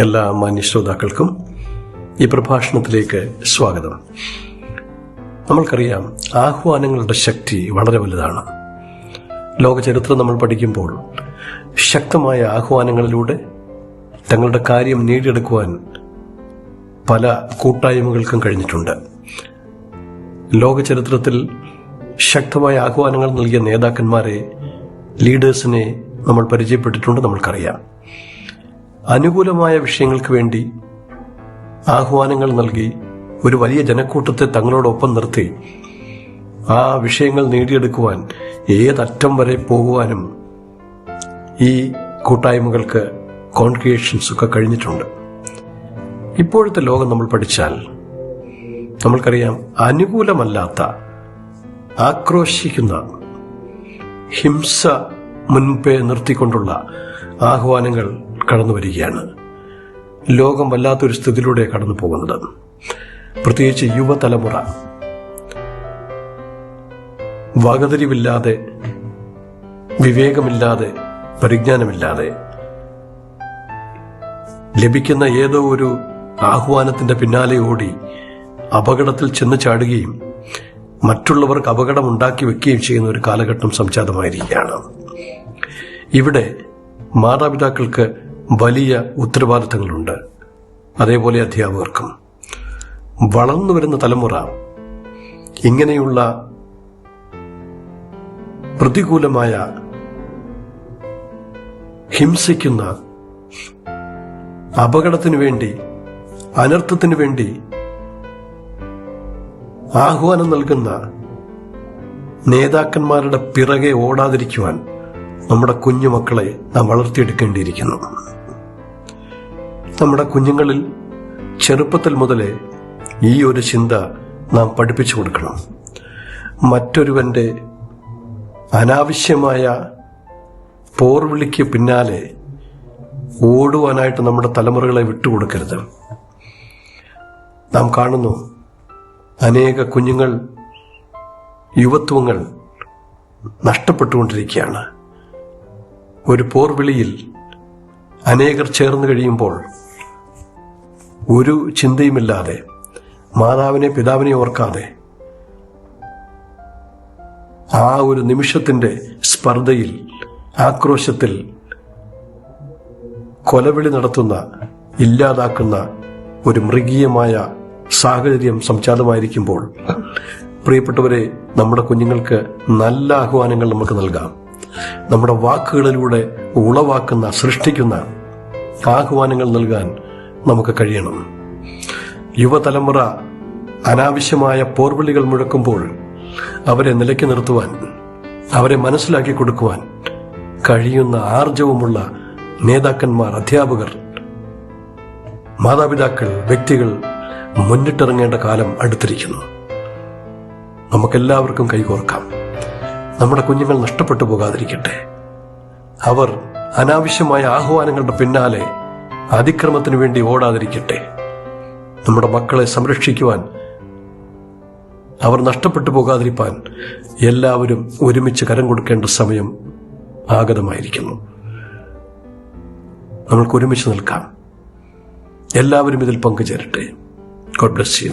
എല്ലാ മാന്യ ശ്രോതാക്കൾക്കും ഈ പ്രഭാഷണത്തിലേക്ക് സ്വാഗതം. നമ്മൾക്കറിയാം ആഹ്വാനങ്ങളുടെ ശക്തി വളരെ വലുതാണ്. ലോകചരിത്രം നമ്മൾ പഠിക്കുമ്പോൾ ശക്തമായ ആഹ്വാനങ്ങളിലൂടെ തങ്ങളുടെ കാര്യം നേടിയെടുക്കുവാൻ പല കൂട്ടായ്മകൾക്കും കഴിഞ്ഞിട്ടുണ്ട്. ലോകചരിത്രത്തിൽ ശക്തമായ ആഹ്വാനങ്ങൾ നൽകിയ നേതാക്കന്മാരെ ലീഡേഴ്സിനെ നമ്മൾ പരിചയപ്പെട്ടിട്ടുണ്ട് നമ്മൾക്കറിയാം. അനുകൂലമായ വിഷയങ്ങൾക്ക് വേണ്ടി ആഹ്വാനങ്ങൾ നൽകി ഒരു വലിയ ജനക്കൂട്ടത്തെ തങ്ങളോടൊപ്പം നിർത്തി. ആ വിഷയങ്ങൾ നേടിയെടുക്കുവാൻ ഏതറ്റം വരെ പോകുവാനും ഈ കൂട്ടായ്മകൾക്ക് കോൺക്രിയേഷൻസ് ഒക്കെ കഴിഞ്ഞിട്ടുണ്ട്. ഇപ്പോഴത്തെ ലോകം നമ്മൾ പഠിച്ചാൽ നമ്മൾക്കറിയാം അനുകൂലമല്ലാത്ത ആക്രോശിക്കുന്ന ഹിംസ മുൻപേ നിർത്തിക്കൊണ്ടുള്ള ആഹ്വാനങ്ങൾ കടന്നു വരികയാണ്. ലോകം വല്ലാത്തൊരു സ്ഥിതിയിലൂടെ കടന്നു പോകുന്നത്. പ്രത്യേകിച്ച് യുവതലമുറ. വകതിരിവില്ലാതെ വിവേകമില്ലാതെ പരിജ്ഞാനമില്ലാതെ ലഭിക്കുന്ന ഏതോ ഒരു ആഹ്വാനത്തിന്റെ പിന്നാലെ ഓടി അപകടത്തിൽ ചെന്ന് ചാടുകയും മറ്റുള്ളവർക്ക് അപകടം ഉണ്ടാക്കി വെക്കുകയും ചെയ്യുന്ന ഒരു കാലഘട്ടം സംജാതമായിരിക്കുകയാണ്. ഇവിടെ മാതാപിതാക്കൾക്ക് വലിയ ഉത്തരവാദിത്തങ്ങളുണ്ട്. അതേപോലെ അധ്യാപകർക്കും. വളർന്നു വരുന്ന തലമുറ ഇങ്ങനെയുള്ള പ്രതികൂലമായ ഹിംസിക്കുന്ന അപകടത്തിനു വേണ്ടി അനർത്ഥത്തിനു വേണ്ടി ആഹ്വാനം നൽകുന്ന നേതാക്കന്മാരുടെ പിറകെ ഓടാതിരിക്കുവാൻ നമ്മുടെ കുഞ്ഞുമക്കളെ നാം വളർത്തിയെടുക്കേണ്ടിയിരിക്കുന്നു. നമ്മുടെ കുഞ്ഞുങ്ങളിൽ ചെറുപ്പത്തിൽ മുതലേ ഈ ഒരു ചിന്ത നാം പഠിപ്പിച്ചു കൊടുക്കണം. മറ്റൊരുവന്റെ അനാവശ്യമായ പോർവിളിക്ക് പിന്നാലെ ഓടുവാനായിട്ട് നമ്മുടെ തലമുറകളെ വിട്ടുകൊടുക്കരുത്. നാം കാണുന്നു അനേക കുഞ്ഞുങ്ങൾ യുവത്വങ്ങൾ നഷ്ടപ്പെട്ടുകൊണ്ടിരിക്കുകയാണ്. ഒരു പോർവിളിയിൽ അനേകർ ചേർന്ന് കഴിയുമ്പോൾ ഒരു ചിന്തയുമില്ലാതെ മാതാവിനെ പിതാവിനെ ഓർക്കാതെ ആ ഒരു നിമിഷത്തിന്റെ സ്പർദ്ധയിൽ ആക്രോശത്തിൽ കൊലവിളി നടത്തുന്ന ഇല്ലാതാക്കുന്ന ഒരു മൃഗീയമായ സാഹചര്യം സംജാതമായിരിക്കുമ്പോൾ പ്രിയപ്പെട്ടവരെ നമ്മുടെ കുഞ്ഞുങ്ങൾക്ക് നല്ല ആഹ്വാനങ്ങൾ നമുക്ക് നൽകാം. നമ്മുടെ വാക്കുകളിലൂടെ ഉളവാക്കുന്ന സൃഷ്ടിക്കുന്ന ആഹ്വാനങ്ങൾ നൽകാൻ നമുക്ക് കഴിയണം. യുവതലമുറ അനാവശ്യമായ പോർവിളികൾ മുഴക്കുമ്പോൾ അവരെ നിലയ്ക്ക് നിർത്തുവാൻ അവരെ മനസ്സിലാക്കി കൊടുക്കുവാൻ കഴിയുന്ന ആർജവമുള്ള നേതാക്കന്മാർ അധ്യാപകർ മാതാപിതാക്കൾ വ്യക്തികൾ മുന്നിട്ടിറങ്ങേണ്ട കാലം അടുത്തിരിക്കുന്നു. നമുക്കെല്ലാവർക്കും കൈകോർക്കാം. നമ്മുടെ കുഞ്ഞുങ്ങൾ നഷ്ടപ്പെട്ടു പോകാതിരിക്കട്ടെ. അവർ അനാവശ്യമായ ആഹ്വാനങ്ങളുടെ പിന്നാലെ അതിക്രമത്തിനു വേണ്ടി ഓടാതിരിക്കട്ടെ. നമ്മുടെ മക്കളെ സംരക്ഷിക്കുവാൻ അവർ നഷ്ടപ്പെട്ടു പോകാതിരിക്കാൻ എല്ലാവരും ഒരുമിച്ച് കരം കൊടുക്കേണ്ട സമയം ആഗതമായിരിക്കുന്നു. നമ്മൾക്ക് ഒരുമിച്ച് നിൽക്കാം. എല്ലാവരും ഇതിൽ പങ്കുചേരട്ടെ. God bless you